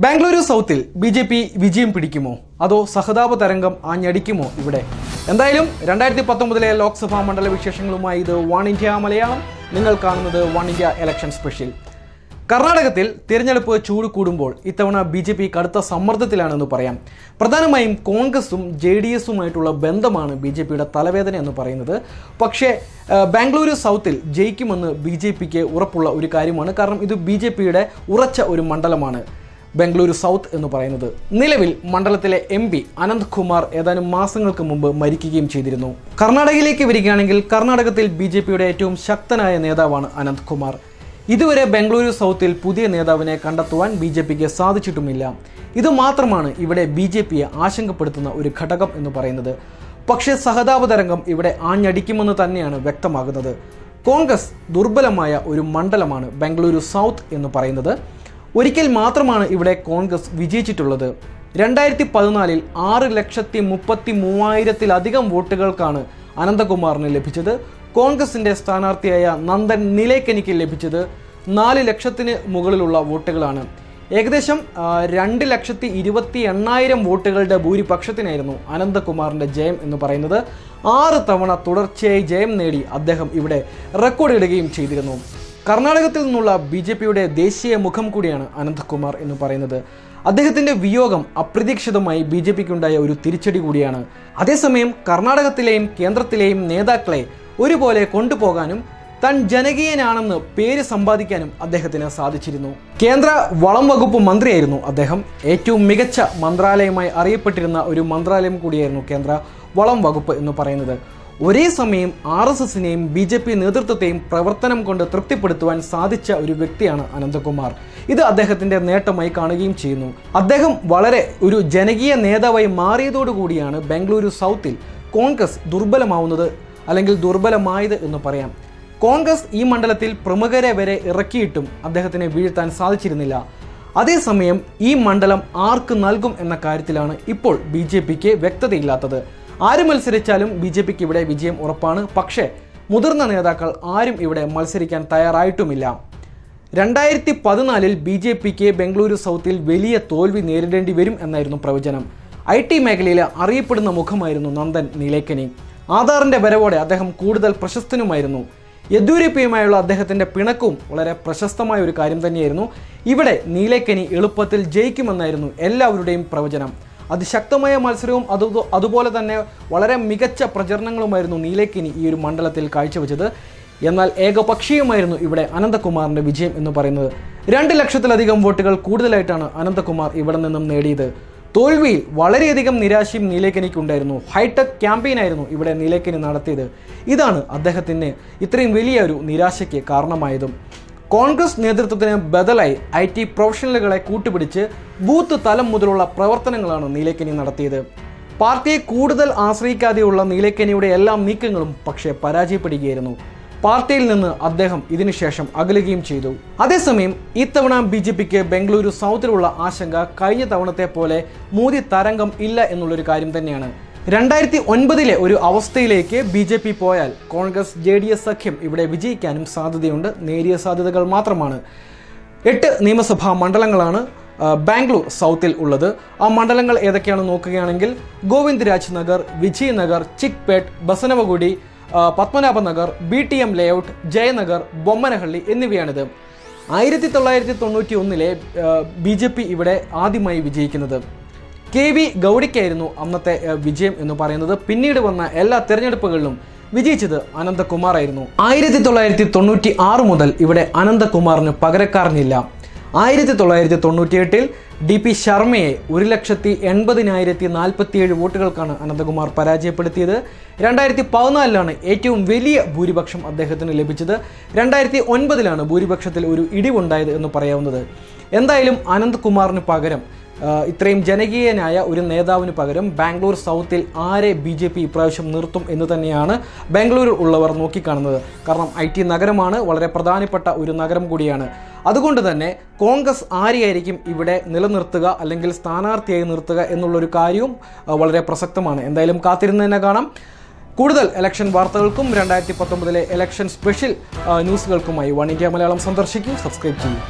ബാംഗ്ലൂരു സൗത്തിൽ B J P വിജയം പിടിക്കുമോ? അതോ സഹതാപ തരംഗം ആഞ്ഞടിക്കുമോ ഇവിടെ? എന്തായാലും രണ്ടായിരത്തി പത്തൊമ്പതിലെ ലോക്സഭാ മണ്ഡല വിശേഷങ്ങളുമായി ഇത് വൺ ഇന്ത്യ മലയാളം. നിങ്ങൾ കാണുന്നത് വൺ ഇന്ത്യ ഇലക്ഷൻ സ്പെഷ്യൽ കർണാടകത്തിൽ തിരഞ്ഞെടുപ്പ് ചൂട് കൂടുമ്പോൾ ഇത്തവണ ബി ജെ പി കടുത്ത സമ്മർദ്ദത്തിലാണെന്ന് പറയാം. പ്രധാനമായും കോൺഗ്രസും ജെ ഡി എസുമായിട്ടുള്ള ബന്ധമാണ് ബി ജെ പിയുടെ തലവേദന എന്ന് പറയുന്നത്. പക്ഷേ ബാംഗ്ലൂരു സൗത്തിൽ ജയിക്കുമെന്ന് ബി ജെ പിക്ക് ഉറപ്പുള്ള ഒരു കാര്യമാണ്. കാരണം ഇത് ബി ജെ പിയുടെ ഉറച്ച ഒരു മണ്ഡലമാണ്. ബംഗളൂരു സൗത്ത് എന്ന് പറയുന്നത്. നിലവിൽ മണ്ഡലത്തിലെ എം പി അനന്ത് കുമാർ ഏതാനും മാസങ്ങൾക്ക് മുമ്പ് മരിക്കുകയും ചെയ്തിരുന്നു. കർണാടകയിലേക്ക് വരികയാണെങ്കിൽ കർണാടകത്തിൽ ബി ജെ പിയുടെ ഏറ്റവും ശക്തനായ നേതാവാണ് അനന്ത് കുമാർ. ഇതുവരെ ബംഗളൂരു സൗത്തിൽ പുതിയ നേതാവിനെ കണ്ടെത്തുവാൻ ബി ജെ പിക്ക് സാധിച്ചിട്ടുമില്ല. ഇത് മാത്രമാണ് ഇവിടെ ബി ജെ പിയെ ആശങ്കപ്പെടുത്തുന്ന ഒരു ഘടകം എന്ന് പറയുന്നത്. പക്ഷേ സഹതാപതരംഗം ഇവിടെ ആഞ്ഞടിക്കുമെന്ന് തന്നെയാണ് വ്യക്തമാകുന്നത്. കോൺഗ്രസ് ദുർബലമായ ഒരു മണ്ഡലമാണ് ബംഗളൂരു സൗത്ത് എന്ന് പറയുന്നത്. ഒരിക്കൽ മാത്രമാണ് ഇവിടെ കോൺഗ്രസ് വിജയിച്ചിട്ടുള്ളത്. രണ്ടായിരത്തി പതിനാലിൽ ആറ് ലക്ഷത്തി മുപ്പത്തി മൂവായിരത്തിലധികം വോട്ടുകൾക്കാണ് അനന്തകുമാറിന് ലഭിച്ചത്. കോൺഗ്രസിന്റെ സ്ഥാനാർത്ഥിയായ നന്ദൻ നിലേക്കനിക്ക് ലഭിച്ചത് നാല് ലക്ഷത്തിന് മുകളിലുള്ള വോട്ടുകളാണ്. ഏകദേശം രണ്ട് ലക്ഷത്തി ഇരുപത്തി എണ്ണായിരം വോട്ടുകളുടെ ഭൂരിപക്ഷത്തിനായിരുന്നു അനന്തകുമാറിന്റെ ജയം എന്ന് പറയുന്നത്. ആറ് തവണ തുടർച്ചയായി ജയം നേടി അദ്ദേഹം ഇവിടെ റെക്കോർഡ് ഇടുകയും ചെയ്തിരുന്നു. കർണാടകത്തിൽ നിന്നുള്ള ബി ജെ പിയുടെ ദേശീയ മുഖം കൂടിയാണ് അനന്തകുമാർ എന്ന് പറയുന്നത്. അദ്ദേഹത്തിന്റെ വിയോഗം അപ്രതീക്ഷിതമായി ബി ജെ പിക്കുണ്ടായ ഒരു തിരിച്ചടി കൂടിയാണ്. അതേസമയം കർണാടകത്തിലെയും കേന്ദ്രത്തിലെയും നേതാക്കളെ ഒരുപോലെ കൊണ്ടുപോകാനും തൻ ജനകീയനാണെന്ന് പേര് സമ്പാദിക്കാനും അദ്ദേഹത്തിന് സാധിച്ചിരുന്നു. കേന്ദ്ര വളം വകുപ്പ് മന്ത്രിയായിരുന്നു അദ്ദേഹം. ഏറ്റവും മികച്ച മന്ത്രാലയമായി അറിയപ്പെട്ടിരുന്ന ഒരു മന്ത്രാലയം കൂടിയായിരുന്നു കേന്ദ്ര വളം വകുപ്പ് എന്ന് പറയുന്നത്. ഒരേ സമയം ആർ എസ് എസിനെയും ബി ജെ പി നേതൃത്വത്തെയും പ്രവർത്തനം കൊണ്ട് തൃപ്തിപ്പെടുത്തുവാൻ സാധിച്ച ഒരു വ്യക്തിയാണ് അനന്തകുമാർ. ഇത് അദ്ദേഹത്തിന്റെ നേട്ടമായി കാണുകയും ചെയ്യുന്നു. അദ്ദേഹം വളരെ ഒരു ജനകീയ നേതാവായി മാറിയതോടുകൂടിയാണ് ബംഗളൂരു സൗത്തിൽ കോൺഗ്രസ് ദുർബലമാവുന്നത് അല്ലെങ്കിൽ ദുർബലമായത് എന്ന് പറയാം. കോൺഗ്രസ് ഈ മണ്ഡലത്തിൽ പ്രമുഖരെ വരെ ഇറക്കിയിട്ടും അദ്ദേഹത്തിനെ വീഴ്ത്താൻ സാധിച്ചിരുന്നില്ല. അതേസമയം ഈ മണ്ഡലം ആർക്ക് നൽകും എന്ന കാര്യത്തിലാണ് ഇപ്പോൾ ബി വ്യക്തതയില്ലാത്തത്. ആര് മത്സരിച്ചാലും ബി ജെ പിക്ക് ഇവിടെ വിജയം ഉറപ്പാണ്. പക്ഷേ മുതിർന്ന നേതാക്കൾ ആരും ഇവിടെ മത്സരിക്കാൻ തയ്യാറായിട്ടുമില്ല. രണ്ടായിരത്തി പതിനാലിൽ ബി ജെ പിക്ക് ബംഗളൂരു സൗത്തിൽ വലിയ തോൽവി നേരിടേണ്ടി വരും എന്നായിരുന്നു പ്രവചനം. ഐ ടി മേഖലയിലെ അറിയപ്പെടുന്ന മുഖമായിരുന്നു നന്ദൻ നീലേക്കനി. ആധാറിന്റെ വരവോടെ അദ്ദേഹം കൂടുതൽ പ്രശസ്തനുമായിരുന്നു. യെദ്യൂരപ്പയുമായുള്ള അദ്ദേഹത്തിന്റെ പിണക്കവും വളരെ പ്രശസ്തമായ ഒരു കാര്യം തന്നെയായിരുന്നു. ഇവിടെ നീലേക്കനി എളുപ്പത്തിൽ ജയിക്കുമെന്നായിരുന്നു എല്ലാവരുടെയും പ്രവചനം. അതിശക്തമായ മത്സരവും അത് അതുപോലെ തന്നെ വളരെ മികച്ച പ്രചരണങ്ങളുമായിരുന്നു നീലേക്കിനി ഈ ഒരു മണ്ഡലത്തിൽ കാഴ്ചവെച്ചത്. എന്നാൽ ഏകപക്ഷീയമായിരുന്നു ഇവിടെ അനന്തകുമാറിന്റെ വിജയം എന്ന് പറയുന്നത്. രണ്ട് ലക്ഷത്തിലധികം വോട്ടുകൾ കൂടുതലായിട്ടാണ് അനന്തകുമാർ ഇവിടെ നിന്നും നേടിയത്. തോൽവിയിൽ വളരെയധികം നിരാശയും നീലേക്കനിക്കുണ്ടായിരുന്നു. ഹൈടെക് ക്യാമ്പയിനായിരുന്നു ഇവിടെ നീലേക്കനി നടത്തിയത്. ഇതാണ് അദ്ദേഹത്തിന് ഇത്രയും വലിയ ഒരു നിരാശയ്ക്ക് കാരണമായതും. കോൺഗ്രസ് നേതൃത്വത്തിന് ബദലായി ഐ ടി പ്രൊഫഷണലുകളെ കൂട്ടുപിടിച്ച് ബൂത്ത് തലം മുതലുള്ള പ്രവർത്തനങ്ങളാണ് നീലക്കനി നടത്തിയത്. പാർട്ടിയെ കൂടുതൽ ആശ്രയിക്കാതെയുള്ള നീലക്കനിയുടെ എല്ലാ നീക്കങ്ങളും പക്ഷേ പരാജയപ്പെടുകയായിരുന്നു. പാർട്ടിയിൽ നിന്ന് അദ്ദേഹം ഇതിനുശേഷം അകലുകയും ചെയ്തു. അതേസമയം ഇത്തവണ ബി ജെ പിക്ക് ബംഗളൂരു സൗത്തിലുള്ള ആശങ്ക കഴിഞ്ഞ തവണത്തെ പോലെ മോദി തരംഗം ഇല്ല എന്നുള്ളൊരു കാര്യം തന്നെയാണ്. രണ്ടായിരത്തി ഒൻപതിലെ ഒരു അവസ്ഥയിലേക്ക് ബി ജെ പി പോയാൽ കോൺഗ്രസ് ജെ ഡി എസ് സഖ്യം ഇവിടെ വിജയിക്കാനും സാധ്യതയുണ്ട്. നേരിയ സാധ്യതകൾ മാത്രമാണ്. എട്ട് നിയമസഭാ മണ്ഡലങ്ങളാണ് ബാംഗ്ലൂർ സൗത്തിൽ ഉള്ളത്. ആ മണ്ഡലങ്ങൾ ഏതൊക്കെയാണെന്ന് നോക്കുകയാണെങ്കിൽ Govind Raj Nagar Vijay Nagar Chickpet Basavanagudi Padmanabha Nagar B T M layout Jayanagar Bommanahalli എന്നിവയാണിത്. ആയിരത്തി തൊള്ളായിരത്തി തൊണ്ണൂറ്റി ഒന്നിലെ ബി ജെ പി ഇവിടെ ആദ്യമായി വിജയിക്കുന്നത്. കെ വി ഗൗഡിക്കായിരുന്നു അന്നത്തെ വിജയം എന്ന് പറയുന്നത്. പിന്നീട് വന്ന എല്ലാ തിരഞ്ഞെടുപ്പുകളിലും വിജയിച്ചത് അനന്തകുമാർ ആയിരുന്നു ആയിരത്തി തൊള്ളായിരത്തി തൊണ്ണൂറ്റി ആറ് മുതൽ ഇവിടെ അനന്തകുമാറിന് പകരക്കാരനില്ല. ആയിരത്തി തൊള്ളായിരത്തി തൊണ്ണൂറ്റിയെട്ടിൽ ഡി പി ശർമ്മയെ ഒരു ലക്ഷത്തി എൺപതിനായിരത്തി നാൽപ്പത്തിയേഴ് വോട്ടുകൾക്കാണ് അനന്തകുമാർ പരാജയപ്പെടുത്തിയത്. രണ്ടായിരത്തി പതിനാലിലാണ് ഏറ്റവും വലിയ ഭൂരിപക്ഷം അദ്ദേഹത്തിന് ലഭിച്ചത്. രണ്ടായിരത്തി ഒൻപതിലാണ് ഭൂരിപക്ഷത്തിൽ ഒരു ഇടിവുണ്ടായത് എന്ന് പറയാവുന്നത്. എന്തായാലും അനന്ത്കുമാറിന് പകരം ഇത്രയും ജനകീയനായ ഒരു നേതാവിന് പകരം ബാംഗ്ലൂർ സൗത്തിൽ ആരെ ബി ജെ പി ഇപ്രാവശ്യം നിർത്തും എന്ന് തന്നെയാണ് ബാംഗ്ലൂരിൽ ഉള്ളവർ നോക്കിക്കാണുന്നത്. കാരണം ഐ ടി നഗരമാണ് വളരെ പ്രധാനപ്പെട്ട ഒരു നഗരം കൂടിയാണ്. അതുകൊണ്ട് തന്നെ കോൺഗ്രസ് ആരെയായിരിക്കും ഇവിടെ നിലനിർത്തുക അല്ലെങ്കിൽ സ്ഥാനാർത്ഥിയായി നിർത്തുക എന്നുള്ളൊരു കാര്യവും വളരെ പ്രസക്തമാണ്. എന്തായാലും കാത്തിരുന്ന് തന്നെ കാണാം. കൂടുതൽ ഇലക്ഷൻ വാർത്തകൾക്കും രണ്ടായിരത്തി പത്തൊമ്പതിലെ ഇലക്ഷൻ സ്പെഷ്യൽ ന്യൂസുകൾക്കുമായി വൺ ഇന്ത്യ മലയാളം സന്ദർശിക്കുകയും സബ്സ്ക്രൈബ് ചെയ്യൂ.